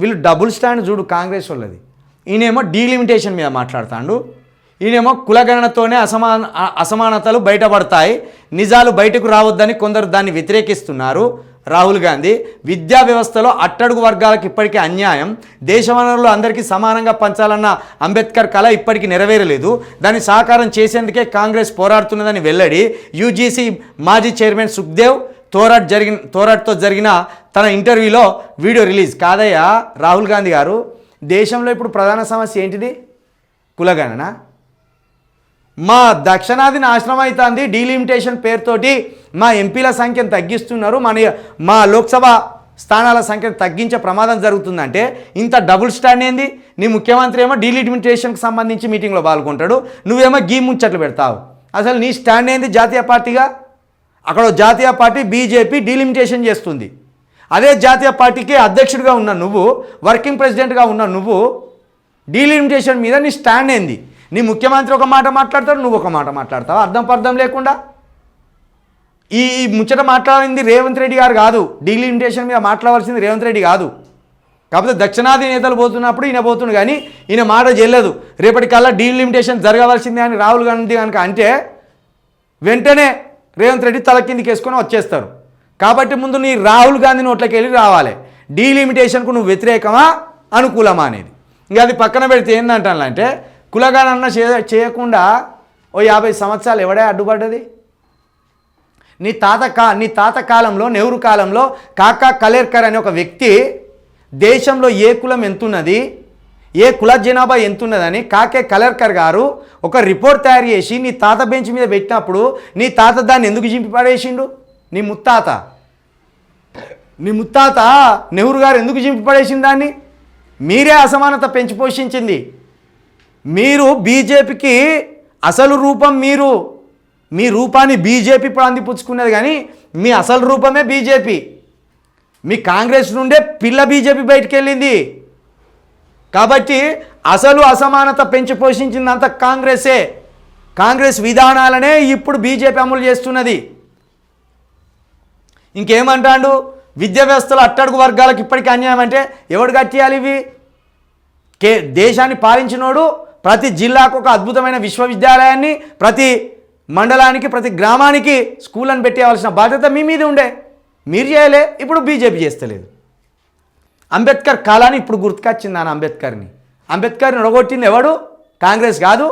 వీళ్ళు double stand చూడు కాంగ్రెస్ వాళ్ళది. ఈయనేమో డీలిమిటేషన్ మీద మాట్లాడుతాడు. ఈయనేమో కులగణనతోనే అసమాన అసమానతలు బయటపడతాయి. నిజాలు బయటకు రావద్దని కొందరు దాన్ని వ్యతిరేకిస్తున్నారు. రాహుల్ గాంధీ విద్యా వ్యవస్థలో అట్టడుగు వర్గాలకు ఇప్పటికీ అన్యాయం. దేశ వనరులు అందరికీ సమానంగా పంచాలన్న అంబేద్కర్ కళ ఇప్పటికీ నెరవేరలేదు. దాన్ని సాకారం చేసేందుకే కాంగ్రెస్ పోరాడుతున్నదని వెల్లడి. యూజీసీ మాజీ చైర్మన్ సుఖ్దేవ్ తోరాట్ జరిగిన తోరాట్తో జరిగిన తన ఇంటర్వ్యూలో వీడియో రిలీజ్. కాదయ్యా రాహుల్ గాంధీ గారు దేశంలో ఇప్పుడు ప్రధాన సమస్య ఏంటిది? కులగణన. మా దక్షిణాది నాశనం అవుతుంది డీలిమిటేషన్ పేరుతోటి మా ఎంపీల సంఖ్యను తగ్గిస్తున్నారు మన మా లోక్సభ స్థానాల సంఖ్యను తగ్గించే ప్రమాదం జరుగుతుందంటే ఇంత డబుల్ స్టాండ్ ఏంది? నీ ముఖ్యమంత్రి ఏమో డీలిమిటేషన్కి సంబంధించి మీటింగ్లో పాల్గొంటాడు నువ్వేమో గీ ముచ్చట్లు పెడతావు. అసలు నీ స్టాండ్ ఏంది జాతీయ పార్టీగా? అక్కడ జాతీయ పార్టీ బీజేపీ డీలిమిటేషన్ చేస్తుంది. అదే జాతీయ పార్టీకి అధ్యక్షుడిగా ఉన్న నువ్వు వర్కింగ్ ప్రెసిడెంట్గా ఉన్న నువ్వు డీలిమిటేషన్ మీద నీ స్టాండ్ ఏంది? నీ ముఖ్యమంత్రి ఒక మాట మాట్లాడతాడు నువ్వు ఒక మాట మాట్లాడతావు? అర్థం పర్థం లేకుండా? ఈ ముచ్చట మాట్లాడింది రేవంత్ రెడ్డి గారు కాదు. డీలిమిటేషన్ మీద మాట్లాడాల్సింది రేవంత్ రెడ్డి కాదు. కాకపోతే దక్షిణాది నేతలు పోతున్నప్పుడు ఈయన పోతుండు కానీ ఈయన మాట చెల్లదు రేపటికల్లా డీలిమిటేషన్ జరగవలసిందే అని రాహుల్ గాంధీ కనుక అంటే వెంటనే రేవంత్ రెడ్డి తల కిందికి వేసుకొని వచ్చేస్తారు. కాబట్టి ముందు నీ రాహుల్ గాంధీ నోట్లోకి వెళ్ళి రావాలి. డీలిమిటేషన్కు నువ్వు వ్యతిరేకమా? అనుకూలమా అనేది. ఇంకా అది పక్కన పెడితే ఏంటంటే కులగానన్న చే చేయకుండా ఓ యాభై సంవత్సరాలు ఎవడే అడ్డుపడ్డది? నీ తాత కా నీ తాత కాలంలో నెహ్రూ కాలంలో కాకా కలేర్కర్ అనే ఒక వ్యక్తి దేశంలో ఏ కులం ఎంతున్నది? ఏ కుల జనాభా ఎంతున్నదని కాకే కలర్కర్ గారు ఒక రిపోర్ట్ తయారు చేసి నీ తాత బెంచ్ మీద పెట్టినప్పుడు నీ తాత దాన్ని ఎందుకు చింపి పడేసిండు? నీ ముత్తాత. నీ ముత్తాత నెహ్రూ గారు ఎందుకు చింపడేసింది దాన్ని? మీరే అసమానత పెంచి పోషించింది. మీరు బీజేపీకి అసలు రూపం మీరు మీ రూపాన్ని బీజేపీ ఇప్పుడు అందిపుచ్చుకున్నది కానీ మీ అసలు రూపమే బీజేపీ. మీ కాంగ్రెస్ నుండే పిల్ల బీజేపీ బయటికి వెళ్ళింది కాబట్టి అసలు అసమానత పెంచి పోషించిందంతా కాంగ్రెసే. కాంగ్రెస్ విధానాలనే ఇప్పుడు బీజేపీ అమలు చేస్తున్నది. ఇంకేమంటాడు? విద్యా వ్యవస్థలో అట్టడుగు వర్గాలకు ఇప్పటికీ అన్యాయం అంటే ఎవడు కట్టేయాలి ఇవి? కే దేశాన్ని పాలించినోడు ప్రతి జిల్లాకు ఒక అద్భుతమైన విశ్వవిద్యాలయాన్ని ప్రతి మండలానికి ప్రతి గ్రామానికి స్కూళ్ళని పెట్టేవలసిన బాధ్యత మీ మీద ఉండే. మీరు చేయలే ఇప్పుడు బీజేపీ చేస్తలేదు. అంబేద్కర్ కాలాన్ని ఇప్పుడు గుర్తుకొచ్చింది నాన్న అంబేద్కర్ని. అంబేద్కర్ని ఒడగొట్టింది ఎవడు? కాంగ్రెస్ కాదు.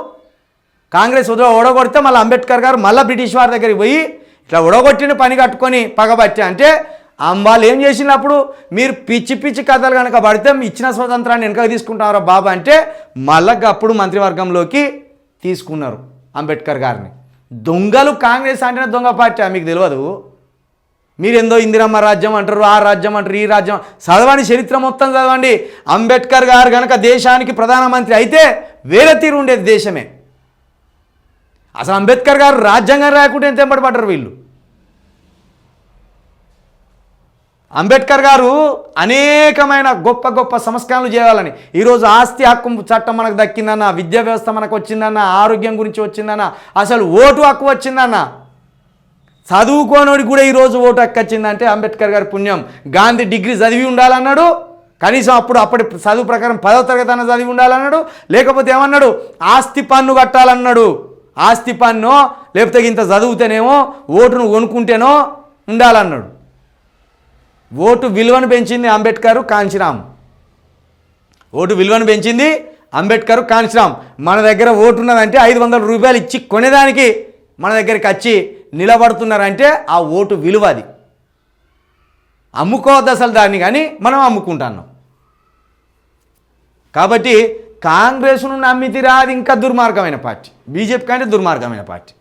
కాంగ్రెస్ వదిలి ఓడగొడితే మళ్ళీ అంబేద్కర్ గారు మళ్ళీ బ్రిటిష్ వారి దగ్గరికి పోయి ఇట్లా ఉడగొట్టిన పని కట్టుకొని పగబట్టి. అంటే వాళ్ళు ఏం చేసినప్పుడు మీరు పిచ్చి పిచ్చి కథలు కనుక పడితే ఇచ్చిన స్వతంత్రాన్ని వెనక తీసుకుంటారా బాబు అంటే మళ్ళీ అప్పుడు మంత్రివర్గంలోకి తీసుకున్నారు అంబేద్కర్ గారిని. దొంగలు కాంగ్రెస్ అంటేనే దొంగ పార్టీ మీకు తెలియదు? మీరేందో ఇందిరమ్మ రాజ్యం అంటారు ఆ రాజ్యం అంటారు ఈ రాజ్యం చదవండి చరిత్ర మొత్తం చదవండి. అంబేద్కర్ గారు కనుక దేశానికి ప్రధానమంత్రి అయితే వేరే తీరు ఉండేది దేశమే. అసలు అంబేద్కర్ గారు రాజ్యాంగం రాయకుంటే ఎంత పడ్డారు వీళ్ళు? అంబేద్కర్ గారు అనేకమైన గొప్ప గొప్ప సంస్కరణలు చేయాలని. ఈరోజు ఆస్తి హక్కు చట్టం మనకు దక్కిందన్న విద్యా వ్యవస్థ మనకు వచ్చిందన్న ఆరోగ్యం గురించి వచ్చిందన్న అసలు ఓటు హక్కు వచ్చిందన్న. చదువుకోనోడికి కూడా ఈరోజు ఓటు హక్కు వచ్చిందంటే అంబేద్కర్ గారి పుణ్యం. గాంధీ డిగ్రీ చదివి ఉండాలన్నాడు. కనీసం అప్పుడు అప్పటి చదువు ప్రకారం పదవ తరగతి అన్న చదివి ఉండాలన్నాడు. లేకపోతే ఏమన్నాడు? ఆస్తి పన్ను కట్టాలన్నాడు. ఆస్తి పన్ను లేకపోతే ఇంత చదివితేనేమో ఓటును కొనుక్కుంటేనో ఉండాలన్నాడు. ఓటు విలువను పెంచింది అంబేద్కర్ కాంచీరామ్. ఓటు విలువను పెంచింది అంబేద్కర్ కాంచీరామ్. మన దగ్గర ఓటు ఉన్నదంటే ఐదు వందల రూపాయలు ఇచ్చి కొనేదానికి మన దగ్గరికి వచ్చి నిలబడుతున్నారంటే ఆ ఓటు విలువ అది. అమ్ముకోవద్దు అసలు దాన్ని కానీ మనం అమ్ముకుంటున్నాం. కాబట్టి కాంగ్రెస్ను నమ్మితిరా అది ఇంకా దుర్మార్గమైన పార్టీ. బీజేపీ కంటే దుర్మార్గమైన పార్టీ.